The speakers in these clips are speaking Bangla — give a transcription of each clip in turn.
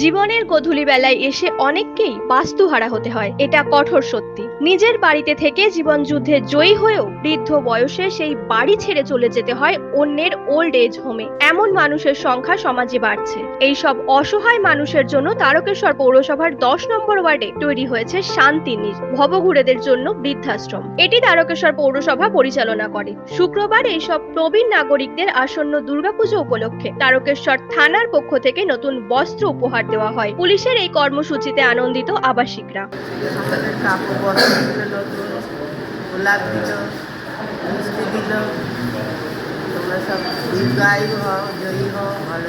জীবনের গধূলি বেলায় এসে অনেককেই বাস্তুহারা হতে হয়, এটা কঠোর সত্যি। নিজের বাড়িতে থেকে জীবন যুদ্ধে জয়ী হয়েও বৃদ্ধ বয়সে সেই বাড়ি ছেড়ে চলে যেতে হয় অন্যের ওল্ড এজ হোমে এমন মানুষের সংখ্যা সমাজে বাড়ছে। এই সব অসহায় মানুষের জন্য তারকেশ্বর পৌরসভার দশ নম্বর ওয়ার্ডে তৈরি হয়েছে শান্তিনীর ভবঘুরেদের জন্য বৃদ্ধাশ্রম। এটি তারকেশ্বর পৌরসভা পরিচালনা করে। শুক্রবার এইসব প্রবীণ নাগরিকদের আসন্ন দুর্গাপুজো উপলক্ষে তারকেশ্বর থানার পক্ষ থেকে নতুন বস্ত্র উপহার দেওয়া হয়। পুলিশের এই কর্মসূচিতে আনন্দিত আবাসিকরা। সব হও জয়ী হও ভালো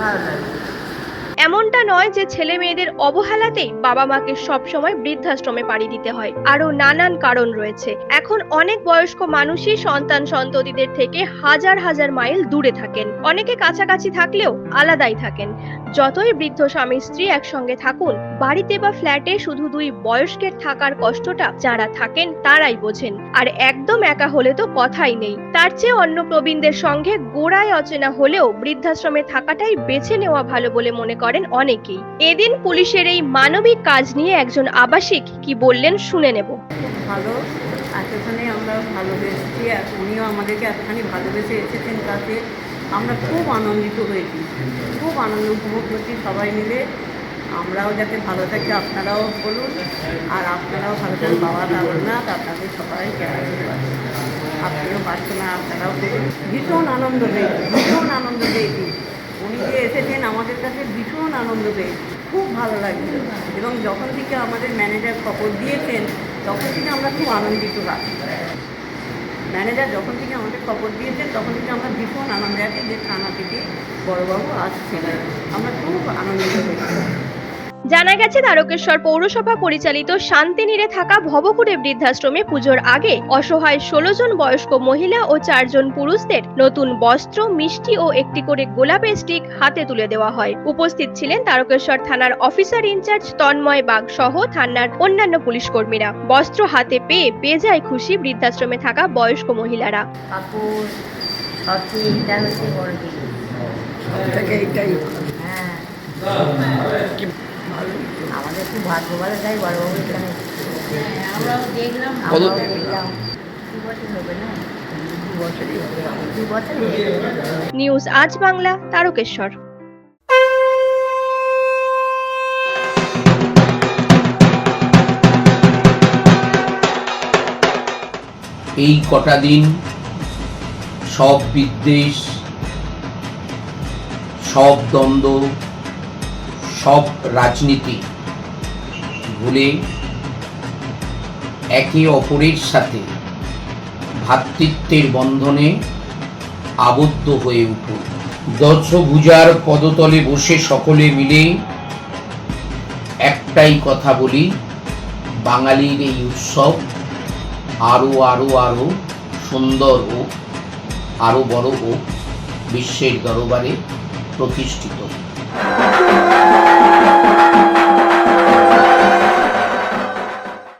ভালো লাগে। এমনটা নয় যে ছেলে মেয়েদের অবহেলাতেই বাবা মাকে সবসময় বৃদ্ধাশ্রমে পাড়ি দিতে হয়। আরও নানান কারণ রয়েছে। এখন অনেক বয়স্ক মানুষই সন্তান সন্ততিদের থেকে হাজার হাজার মাইল দূরে থাকেন। অনেকে কাছাকাছি থাকলেও আলাদাই থাকেন। যতই বৃদ্ধ স্বামী, স্ত্রী একসঙ্গে থাকুন, বাড়িতে বা ফ্ল্যাটে শুধু দুই বয়স্কের থাকার কষ্টটা যারা থাকেন, তারাই বোঝেন। আর একদম একা হলে তো কথাই নেই। তার চেয়ে অন্য প্রবীণদের সঙ্গে গোড়ায় অচেনা হলেও বৃদ্ধাশ্রমে থাকাটাই বেছে নেওয়া ভালো বলে মনে করেন অনেকেই। এদিন পুলিশের এই মানবিক কাজ নিয়ে একজন আবাসিক কি বললেন শুনে নেব। ভালো। এতখানি আমরা ভালোবেসেছি উনিও আমাদেরকে এতখানি ভালোবেসে এসেছেন তাতে আমরা খুব আনন্দিত হয়েছি। খুব আনন্দ উপভোগ করছি সবাই মিলে। আমরাও যাতে ভালো থাকি, আপনারাও বলুন। আর আপনারাও ভালো থাকেন, বাবা দাদনাথ, আপনাদের সবাই আপনিও পাচ্ছেন না আপনারাও বলুন ভীষণ আনন্দ পেয়েছি ভীষণ আনন্দ পেয়েছি উনি যে এসেছেন, আমাদের কাছে ভীষণ আনন্দ পেয়েছি। খুব ভালো লাগছে। এবং যখন থেকে আমাদের ম্যানেজার খবর দিয়েছেন, তখন থেকে আমরা খুব আনন্দিত পাচ্ছি ম্যানেজার যখন থেকে আমাদের খবর দিয়েছেন, তখন থেকে আমরা ভীষণ আনন্দে আছি যে থানা থেকে বড়বাবু আসছেন। আমরা খুব আনন্দিত হয়েছি। জানা গেছে তারকেশ্বর পৌরসভা পরিচালিত শান্তিনীরে থাকা ভবকুড়ে বৃদ্ধাশ্রমে পুজোর আগে অসহায় ষোলো জন বয়স্ক মহিলা ও চারজন পুরুষদের নতুন বস্ত্র মিষ্টি ও একটি করে গোলাপের স্টিক হাতে তুলে দেওয়া হয়। উপস্থিত ছিলেন তারকেশ্বর থানার অফিসার ইনচার্জ তন্ময় বাগ সহ থানার অন্যান্য পুলিশ কর্মীরা। বস্ত্র হাতে পেয়ে বেজায় খুশি বৃদ্ধাশ্রমে থাকা বয়স্ক মহিলারা। থেকে হ্যাঁ। আমাদের খুব ভাগ্য ভালো তাই বড়বাবু এখানে আমরাও দেখলাম আমরাও দেখলাম। দু বছর হবে না? দু বছরই হবে। দু বছর নিউজ আজ বাংলা তারকেশ্বর। এই কটা দিন সব বিদ্বেষ সব দ্বন্দ্ব সব রাজনীতি ভুলে একে অপরের সাথে ভ্রাতৃত্বের বন্ধনে আবদ্ধ হয়ে উঠুন দশভুজার পদতলে বসে সকলে মিলে একটাই কথা বলি, বাঙালির এই উৎসব আরও আরও আরও সুন্দর হোক আরও বড় হোক বিশ্বের দরবারে প্রতিষ্ঠিত।